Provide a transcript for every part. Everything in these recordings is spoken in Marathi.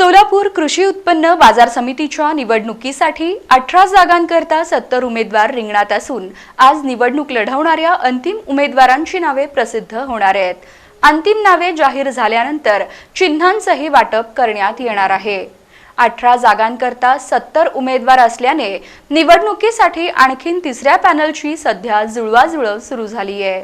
सोलापूर कृषी उत्पन्न बाजार समितीच्या निवडणुकीसाठी अठरा जागांकरता सत्तर उमेदवार रिंगणात असून आज निवडणूक लढवणाऱ्या अंतिम उमेदवारांची नावे प्रसिद्ध होणार आहेत. अंतिम नावे जाहीर झाल्यानंतर चिन्हांचंही वाटप करण्यात येणार आहे. अठरा जागांकरता सत्तर उमेदवार असल्याने निवडणुकीसाठी आणखीन तिसऱ्या पॅनलची सध्या जुळवाजुळव सुरू झाली आहे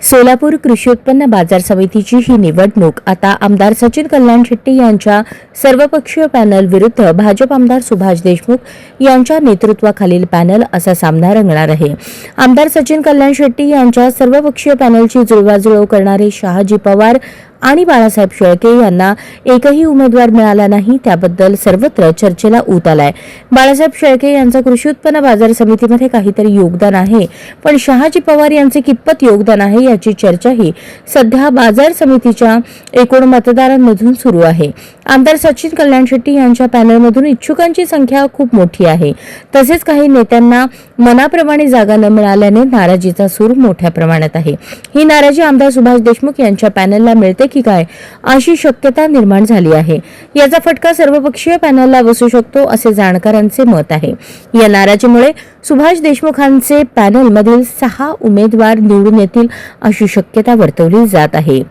सोलापूर कृषी उत्पन्न बाजार समितीची ही निवडणूक आता आमदार सचिन कल्याण शेट्टी यांच्या सर्वपक्षीय पॅनल विरुद्ध भाजप आमदार सुभाष देशमुख यांच्या नेतृत्वाखालील पॅनल असा सामना रंगणार आहे. आमदार सचिन कल्याण शेट्टी यांच्या सर्वपक्षीय पॅनलची जुळवाजुळव करणारे शहाजी पवार आणि बाळासाहेब शेळके यांना एकही उमेदवार मिळाला नाही त्याबद्दल सर्वत्र चर्चेला ऊत आलाय. बाळासाहेब शेळके यांचं कृषी उत्पन्न बाजार समितीमध्ये काहीतरी योगदान आहे पण शहाजी पवार यांचे कितपत योगदान आहे याची चर्चाही सध्या बाजार समितीच्या एकूण मतदारांमधून सुरू आहे. आमदार सचिन कल्याण शेट्टी यांच्या पॅनलमधून इच्छुकांची संख्या खूप मोठी आहे. तसेच काही नेत्यांना मनाप्रमाणे जागा न मिळाल्याने नाराजीचा सूर मोठ्या प्रमाणात आहे. ही नाराजी आमदार सुभाष देशमुख यांच्या पॅनलला मिळते की काय अशी शक्यता निर्माण झाली आहे. याचा फटका सर्वपक्षीय पॅनलला बसू शकतो असे जाणकारांचे मत आहे. या नाराजीमुळे सुभाष देशमुखांचे पॅनलमधील सहा उमेदवार निवडून येतील अशी शक्यता वर्तवली जात आहे.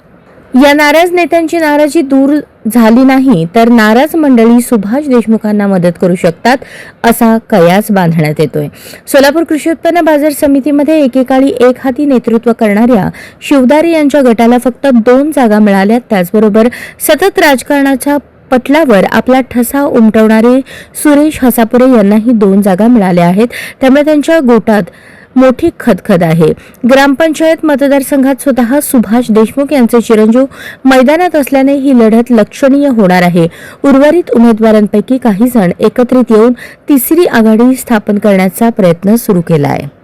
या नाराज नेत्यांची नाराजी दूर झाली नाही तर नाराज मंडळी सुभाष देशमुखांना मदत करू शकतात असा कयास बांधण्यात येतोय. सोलापूर कृषी उत्पन्न बाजार समितीमध्ये एकेकाळी एक हाती नेतृत्व करणाऱ्या शिवदारे यांच्या गटाला फक्त दोन जागा मिळाल्या त्याचबरोबर सतत राजकारणाच्या पटलावर आपला ठसा उमटवणारे सुरेश हसापुरे यांनाही दोन जागा मिळाल्या आहेत. त्यामुळे त्यांच्या गोटात मोठी खदखद आहे. ग्रामपंचायत मतदारसंघात स्वतः सुभाष देशमुख यांचे चिरंजीव मैदानात असल्याने ही लढत लक्षणीय होणार आहे. उर्वरित उमेदवारांपैकी काही जण एकत्रित येऊन तिसरी आघाडी स्थापन करण्याचा प्रयत्न सुरू केला आहे